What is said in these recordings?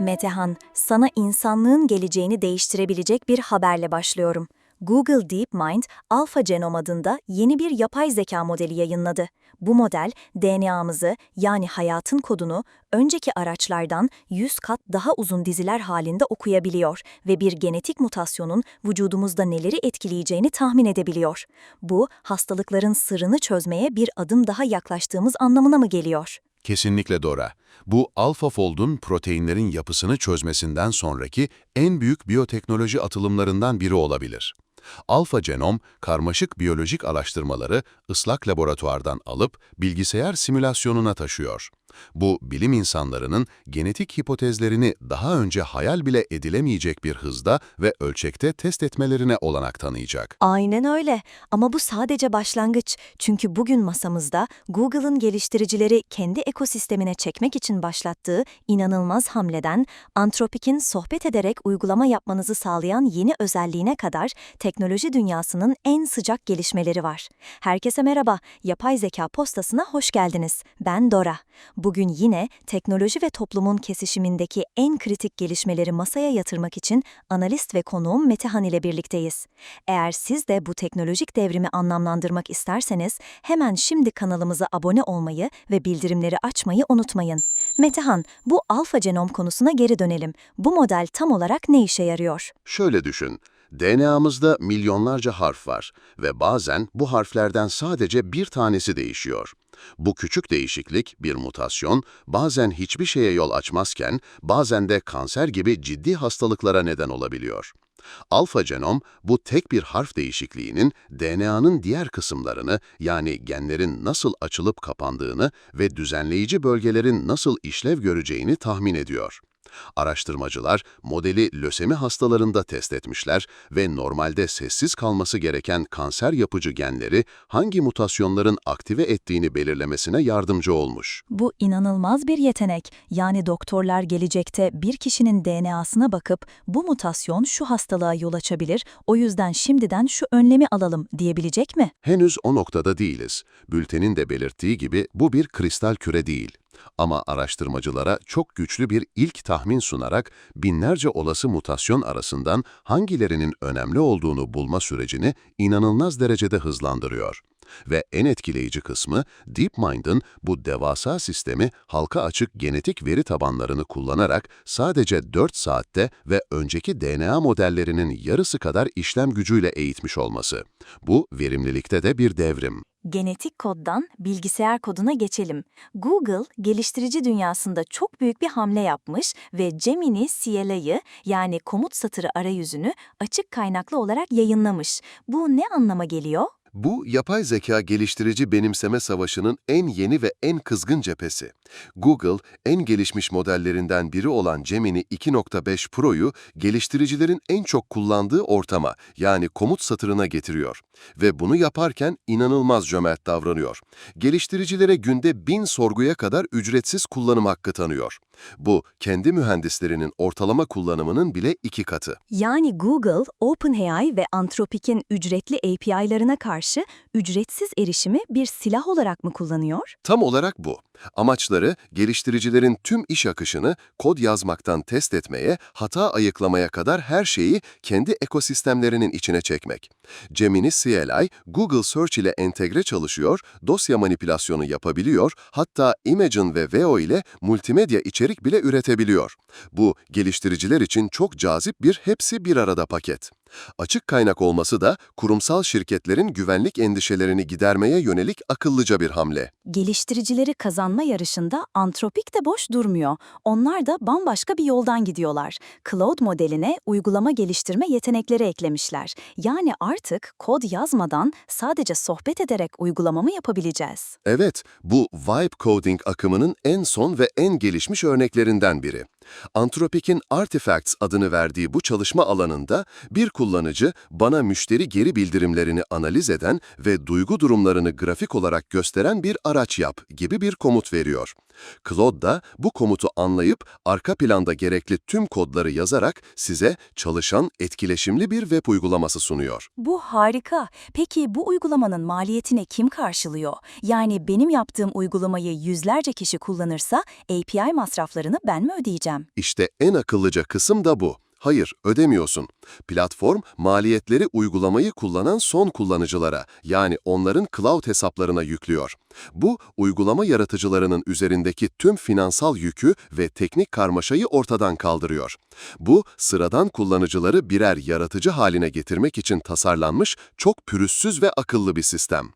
Metehan, sana insanlığın geleceğini değiştirebilecek bir haberle başlıyorum. Google DeepMind, Alpha Genome adında yeni bir yapay zeka modeli yayınladı. Bu model, DNA'mızı yani hayatın kodunu önceki araçlardan 100 kat daha uzun diziler halinde okuyabiliyor ve bir genetik mutasyonun vücudumuzda neleri etkileyeceğini tahmin edebiliyor. Bu, hastalıkların sırrını çözmeye bir adım daha yaklaştığımız anlamına mı geliyor? Kesinlikle Dora. Bu AlphaFold'un proteinlerin yapısını çözmesinden sonraki en büyük biyoteknoloji atılımlarından biri olabilir. Alpha Genom, karmaşık biyolojik araştırmaları ıslak laboratuvardan alıp bilgisayar simülasyonuna taşıyor. Bu, bilim insanlarının genetik hipotezlerini daha önce hayal bile edilemeyecek bir hızda ve ölçekte test etmelerine olanak tanıyacak. Aynen öyle. Ama bu sadece başlangıç. Çünkü bugün masamızda Google'ın geliştiricileri kendi ekosistemine çekmek için başlattığı inanılmaz hamleden Anthropic'in sohbet ederek uygulama yapmanızı sağlayan yeni özelliğine kadar teknoloji dünyasının en sıcak gelişmeleri var. Herkese merhaba. Yapay Zeka Postası'na hoş geldiniz. Ben Dora. Bugün yine teknoloji ve toplumun kesişimindeki en kritik gelişmeleri masaya yatırmak için analist ve konuğum Metehan ile birlikteyiz. Eğer siz de bu teknolojik devrimi anlamlandırmak isterseniz hemen şimdi kanalımıza abone olmayı ve bildirimleri açmayı unutmayın. Metehan, bu alfa genom konusuna geri dönelim. Bu model tam olarak ne işe yarıyor? Şöyle düşün, DNA'mızda milyonlarca harf var ve bazen bu harflerden sadece bir tanesi değişiyor. Bu küçük değişiklik, bir mutasyon, bazen hiçbir şeye yol açmazken, bazen de kanser gibi ciddi hastalıklara neden olabiliyor. Alfa genom, bu tek bir harf değişikliğinin DNA'nın diğer kısımlarını, yani genlerin nasıl açılıp kapandığını ve düzenleyici bölgelerin nasıl işlev göreceğini tahmin ediyor. Araştırmacılar modeli lösemi hastalarında test etmişler ve normalde sessiz kalması gereken kanser yapıcı genleri hangi mutasyonların aktive ettiğini belirlemesine yardımcı olmuş. Bu inanılmaz bir yetenek. Yani doktorlar gelecekte bir kişinin DNA'sına bakıp bu mutasyon şu hastalığa yol açabilir, o yüzden şimdiden şu önlemi alalım diyebilecek mi? Henüz o noktada değiliz. Bültenin de belirttiği gibi bu bir kristal küre değil. Ama araştırmacılara çok güçlü bir ilk tahmin sunarak binlerce olası mutasyon arasından hangilerinin önemli olduğunu bulma sürecini inanılmaz derecede hızlandırıyor. Ve en etkileyici kısmı DeepMind'ın bu devasa sistemi halka açık genetik veri tabanlarını kullanarak sadece 4 saatte ve önceki DNA modellerinin yarısı kadar işlem gücüyle eğitmiş olması. Bu verimlilikte de bir devrim. Genetik koddan bilgisayar koduna geçelim. Google, geliştirici dünyasında çok büyük bir hamle yapmış ve Gemini CLI'yi yani komut satırı arayüzünü açık kaynaklı olarak yayınlamış. Bu ne anlama geliyor? Bu, yapay zeka geliştirici benimseme savaşının en yeni ve en kızgın cephesi. Google, en gelişmiş modellerinden biri olan Gemini 2.5 Pro'yu geliştiricilerin en çok kullandığı ortama, yani komut satırına getiriyor. Ve bunu yaparken inanılmaz cömert davranıyor. Geliştiricilere günde bin sorguya kadar ücretsiz kullanım hakkı tanıyor. Bu, kendi mühendislerinin ortalama kullanımının bile iki katı. Yani Google, OpenAI ve Anthropic'in ücretli API'larına karşı ücretsiz erişimi bir silah olarak mı kullanıyor? Tam olarak bu. Amaçları, geliştiricilerin tüm iş akışını kod yazmaktan test etmeye, hata ayıklamaya kadar her şeyi kendi ekosistemlerinin içine çekmek. Gemini CLI, Google Search ile entegre çalışıyor, dosya manipülasyonu yapabiliyor, hatta Imagen ve Veo ile multimedya içerik bile üretebiliyor. Bu, geliştiriciler için çok cazip bir hepsi bir arada paket. Açık kaynak olması da kurumsal şirketlerin güvenlik endişelerini gidermeye yönelik akıllıca bir hamle. Geliştiricileri kazanma yarışında Anthropic de boş durmuyor. Onlar da bambaşka bir yoldan gidiyorlar. Cloud modeline uygulama geliştirme yetenekleri eklemişler. Yani artık kod yazmadan sadece sohbet ederek uygulama mı yapabileceğiz? Evet, bu Vibe Coding akımının en son ve en gelişmiş örneklerinden biri. Anthropic'in Artifacts adını verdiği bu çalışma alanında bir kullanıcı bana müşteri geri bildirimlerini analiz eden ve duygu durumlarını grafik olarak gösteren bir araç yap gibi bir komut veriyor. Claude da bu komutu anlayıp arka planda gerekli tüm kodları yazarak size çalışan etkileşimli bir web uygulaması sunuyor. Bu harika. Peki bu uygulamanın maliyetini kim karşılıyor? Yani benim yaptığım uygulamayı yüzlerce kişi kullanırsa API masraflarını ben mi ödeyeceğim? İşte en akıllıca kısım da bu. Hayır, ödemiyorsun. Platform, maliyetleri uygulamayı kullanan son kullanıcılara, yani onların cloud hesaplarına yüklüyor. Bu, uygulama yaratıcılarının üzerindeki tüm finansal yükü ve teknik karmaşayı ortadan kaldırıyor. Bu, sıradan kullanıcıları birer yaratıcı haline getirmek için tasarlanmış çok pürüzsüz ve akıllı bir sistem.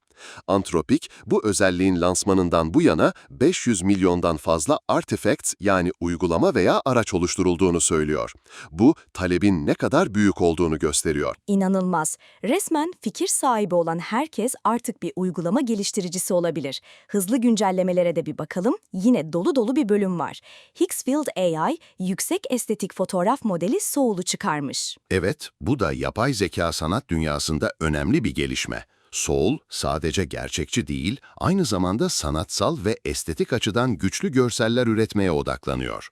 Antropik, bu özelliğin lansmanından bu yana 500 milyondan fazla artifacts yani uygulama veya araç oluşturulduğunu söylüyor. Bu, talebin ne kadar büyük olduğunu gösteriyor. İnanılmaz. Resmen fikir sahibi olan herkes artık bir uygulama geliştiricisi olabilir. Hızlı güncellemelere de bir bakalım. Yine dolu dolu bir bölüm var. Higgsfield AI, yüksek estetik fotoğraf modeli Soul'u çıkarmış. Evet, bu da yapay zeka sanat dünyasında önemli bir gelişme. Soul sadece gerçekçi değil, aynı zamanda sanatsal ve estetik açıdan güçlü görseller üretmeye odaklanıyor.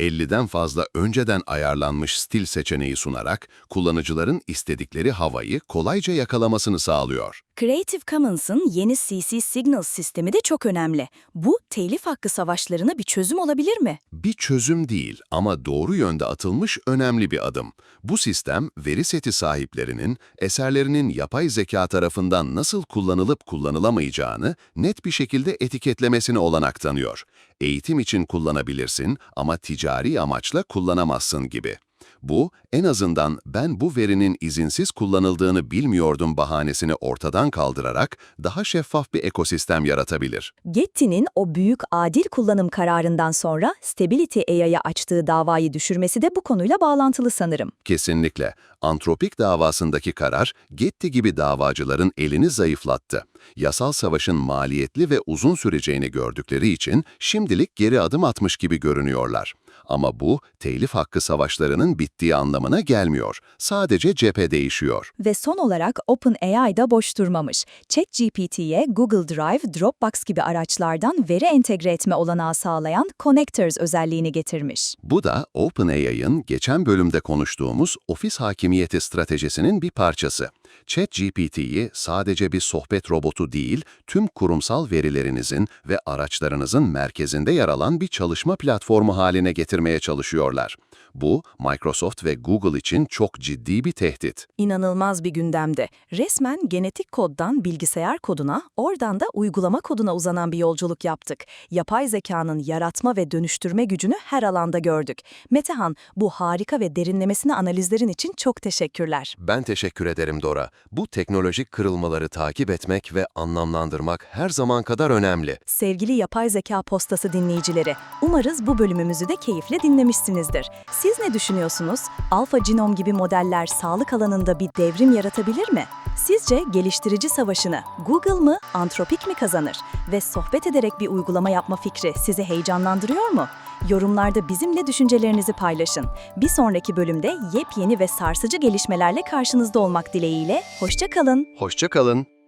50'den fazla önceden ayarlanmış stil seçeneği sunarak kullanıcıların istedikleri havayı kolayca yakalamasını sağlıyor. Creative Commons'ın yeni CC Signals sistemi de çok önemli. Bu, telif hakkı savaşlarına bir çözüm olabilir mi? Bir çözüm değil ama doğru yönde atılmış önemli bir adım. Bu sistem, veri seti sahiplerinin eserlerinin yapay zeka tarafından nasıl kullanılıp kullanılamayacağını net bir şekilde etiketlemesine olanak tanıyor. Eğitim için kullanabilirsin ama ticari amaçla kullanamazsın gibi. Bu, en azından ben bu verinin izinsiz kullanıldığını bilmiyordum bahanesini ortadan kaldırarak daha şeffaf bir ekosistem yaratabilir. Getty'nin o büyük adil kullanım kararından sonra Stability AI'ya açtığı davayı düşürmesi de bu konuyla bağlantılı sanırım. Kesinlikle. Antropik davasındaki karar, Getty gibi davacıların elini zayıflattı. Yasal savaşın maliyetli ve uzun süreceğini gördükleri için şimdilik geri adım atmış gibi görünüyorlar. Ama bu, telif hakkı savaşlarının bittiği anlamına gelmiyor. Sadece cephe değişiyor. Ve son olarak OpenAI da boş durmamış. ChatGPT'ye Google Drive, Dropbox gibi araçlardan veri entegre etme olanağı sağlayan Connectors özelliğini getirmiş. Bu da OpenAI'ın geçen bölümde konuştuğumuz ofis hakimiyeti stratejisinin bir parçası. ChatGPT'yi sadece bir sohbet robotu değil, tüm kurumsal verilerinizin ve araçlarınızın merkezinde yer alan bir çalışma platformu haline getirmeye çalışıyorlar. Bu, Microsoft ve Google için çok ciddi bir tehdit. İnanılmaz bir gündemde. Resmen genetik koddan bilgisayar koduna, oradan da uygulama koduna uzanan bir yolculuk yaptık. Yapay zekanın yaratma ve dönüştürme gücünü her alanda gördük. Metehan, bu harika ve derinlemesine analizlerin için çok teşekkürler. Ben teşekkür ederim Dora. Bu teknolojik kırılmaları takip etmek ve anlamlandırmak her zaman kadar önemli. Sevgili Yapay Zeka Postası dinleyicileri, umarız bu bölümümüzü de keyifle dinlemişsinizdir. Siz ne düşünüyorsunuz? Alfa Genom gibi modeller sağlık alanında bir devrim yaratabilir mi? Sizce geliştirici savaşını Google mı, Anthropic mi kazanır? Ve sohbet ederek bir uygulama yapma fikri sizi heyecanlandırıyor mu? Yorumlarda bizimle düşüncelerinizi paylaşın. Bir sonraki bölümde yepyeni ve sarsıcı gelişmelerle karşınızda olmak dileğiyle, hoşça kalın. Hoşça kalın.